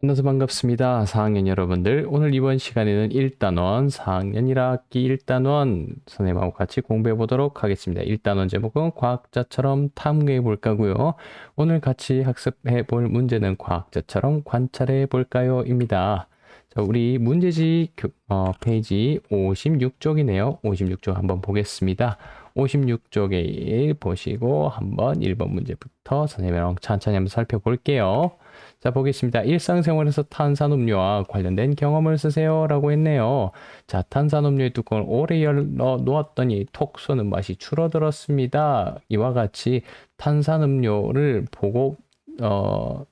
만나서 반갑습니다. 4학년 여러분들. 오늘 이번 시간에는 1단원 4학년 1학기 1단원 선생님하고 같이 공부해 보도록 하겠습니다. 1단원 제목은 과학자처럼 탐구해 볼까고요. 오늘 같이 학습해 볼 문제는 과학자처럼 관찰해 볼까요?입니다. 자, 우리 문제지 교- 어, 페이지 56쪽이네요. 56쪽 한번 보겠습니다. 56쪽에 보시고 한번 1번 문제부터 선생님이랑 천천히 한번 살펴볼게요. 자, 보겠습니다. 일상생활에서 탄산음료와 관련된 경험을 쓰세요. 라고 했네요. 자, 탄산음료의 뚜껑을 오래 열어 놓았더니 톡 쏘는 맛이 줄어들었습니다. 이와 같이 탄산음료를 보고, 어,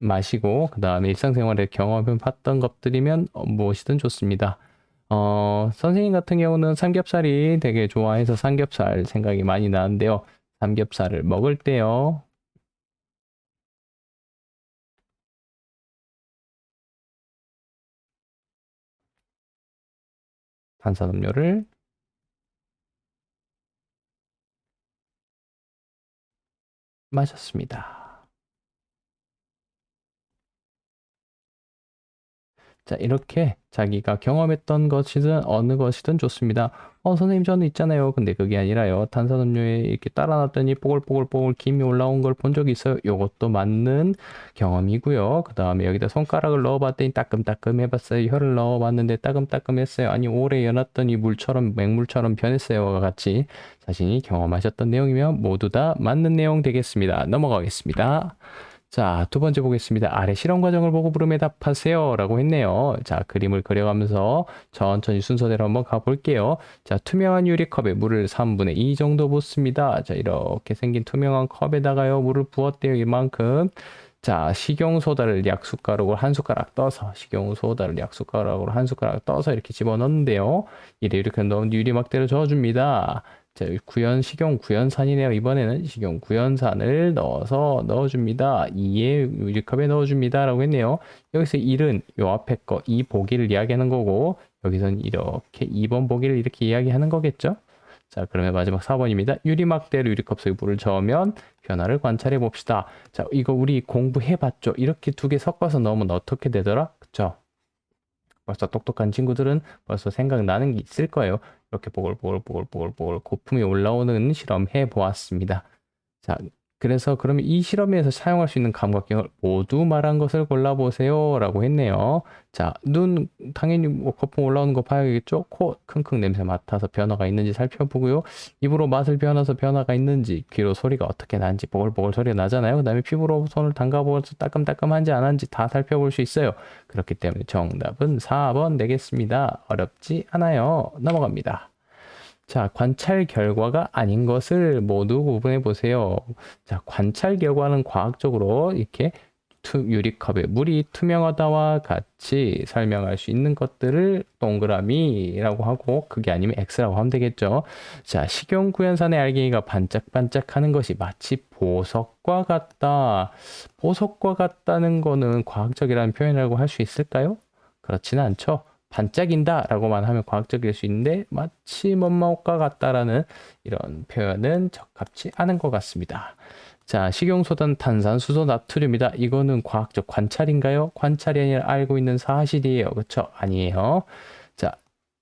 마시고, 그 다음에 일상생활에 경험해 봤던 것들이면 어, 무엇이든 좋습니다. 어, 선생님 같은 경우는 삼겹살이 되게 좋아해서 삼겹살 생각이 많이 나는데요. 삼겹살을 먹을 때요. 탄산음료를 마셨습니다. 자, 이렇게 자기가 경험했던 것이든 어느 것이든 좋습니다. 어, 선생님, 저는 있잖아요. 근데 그게 아니라요. 탄산음료에 이렇게 따라놨더니 뽀글뽀글뽀글 김이 올라온 걸 본 적이 있어요. 요것도 맞는 경험이고요. 그 다음에 여기다 손가락을 넣어봤더니 따끔따끔 해봤어요. 혀를 넣어봤는데 따끔따끔 했어요. 아니, 오래 연었더니 물처럼, 맹물처럼 변했어요.와 같이 자신이 경험하셨던 내용이면 모두 다 맞는 내용 되겠습니다. 넘어가겠습니다. 자, 두 번째 보겠습니다. 아래 실험 과정을 보고 물음에 답하세요. 라고 했네요. 자, 그림을 그려가면서 천천히 순서대로 한번 가볼게요. 자, 투명한 유리컵에 물을 3분의 2 정도 붓습니다. 자, 이렇게 생긴 투명한 컵에다가요, 물을 부었대요. 이만큼. 자, 식용소다를 약숟가락으로 한 숟가락 떠서, 식용소다를 약숟가락으로 한 숟가락 떠서 이렇게 집어넣는데요. 이래 이렇게 넣은 유리막대를 저어줍니다. 자, 구연, 식용 구연산이네요. 이번에는 식용 구연산을 넣어서 넣어줍니다. 2의 유리컵에 넣어줍니다. 라고 했네요. 여기서 1은 요 앞에 거, 이 보기를 이야기하는 거고, 여기서는 이렇게 2번 보기를 이렇게 이야기하는 거겠죠? 자, 그러면 마지막 4번입니다. 유리막대로 유리컵 속에 물을 저으면 변화를 관찰해 봅시다. 자, 이거 우리 공부해 봤죠? 이렇게 두 개 섞어서 넣으면 어떻게 되더라? 그쵸? 벌써 똑똑한 친구들은 벌써 생각나는 게 있을 거예요. 이렇게 보글보글보글보글보글 거품이 올라오는 실험 해 보았습니다. 자, 그래서 그러면 이 실험에서 사용할 수 있는 감각경을 모두 말한 것을 골라보세요. 라고 했네요. 자, 눈, 당연히 뭐 거품 올라오는 거 봐야겠죠? 코, 킁킁 냄새 맡아서 변화가 있는지 살펴보고요. 입으로 맛을 변해서 변화가 있는지, 귀로 소리가 어떻게 나는지, 보글보글 소리가 나잖아요. 그 다음에 피부로 손을 담가보아서 따끔따끔한지 안 한지 다 살펴볼 수 있어요. 그렇기 때문에 정답은 4번 되겠습니다. 어렵지 않아요. 넘어갑니다. 자, 관찰 결과가 아닌 것을 모두 구분해 보세요. 자, 관찰 결과는 과학적으로 이렇게 투, 유리컵에 물이 투명하다와 같이 설명할 수 있는 것들을 동그라미라고 하고 그게 아니면 X라고 하면 되겠죠. 자, 식용 구연산의 알갱이가 반짝반짝하는 것이 마치 보석과 같다. 보석과 같다는 거는 과학적이라는 표현이라고 할 수 있을까요? 그렇지는 않죠. 반짝인다 라고만 하면 과학적일 수 있는데 마치 뭐뭐과 같다라는 이런 표현은 적합치 않은 것 같습니다. 자, 식용소단 탄산 수소 나트륨이다. 이거는 과학적 관찰인가요? 관찰이 아니라 알고 있는 사실이에요. 그렇죠? 아니에요. 자,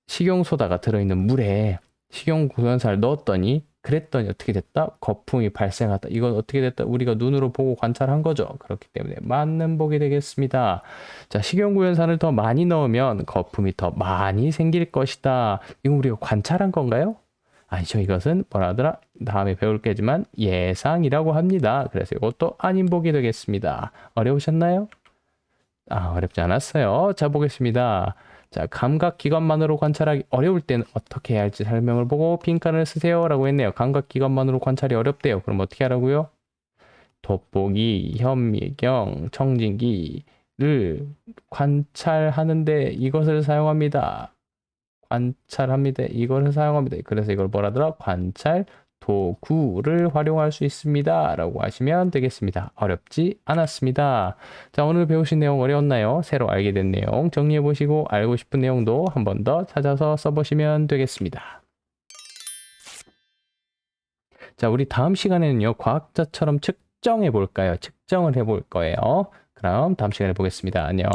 식용소다가 들어있는 물에 식용구연산을 넣었더니 그랬더니 어떻게 됐다? 거품이 발생하다. 이건 어떻게 됐다? 우리가 눈으로 보고 관찰한 거죠. 그렇기 때문에 맞는 보기 되겠습니다. 자, 식용구연산을 더 많이 넣으면 거품이 더 많이 생길 것이다. 이건 우리가 관찰한 건가요? 아니죠. 이것은 뭐라 하더라? 다음에 배울 게지만 예상이라고 합니다. 그래서 이것도 아닌 보기 되겠습니다. 어려우셨나요? 아, 어렵지 않았어요. 자, 보겠습니다. 자, 감각 기관만으로 관찰하기 어려울 때는 어떻게 해야 할지 설명을 보고 빈칸을 쓰세요. 라고 했네요. 감각 기관만으로 관찰이 어렵대요. 그럼 어떻게 하라고요? 돋보기, 현미경, 청진기를 관찰하는데 이것을 사용합니다. 관찰합니다. 이것을 사용합니다. 그래서 이걸 뭐라더라? 관찰 도구를 활용할 수 있습니다. 라고 하시면 되겠습니다. 어렵지 않았습니다. 자, 오늘 배우신 내용 어려웠나요? 새로 알게 된 내용 정리해 보시고 알고 싶은 내용도 한 번 더 찾아서 써보시면 되겠습니다. 자, 우리 다음 시간에는요, 과학자처럼 측정해 볼까요? 측정을 해 볼 거예요. 그럼 다음 시간에 보겠습니다. 안녕.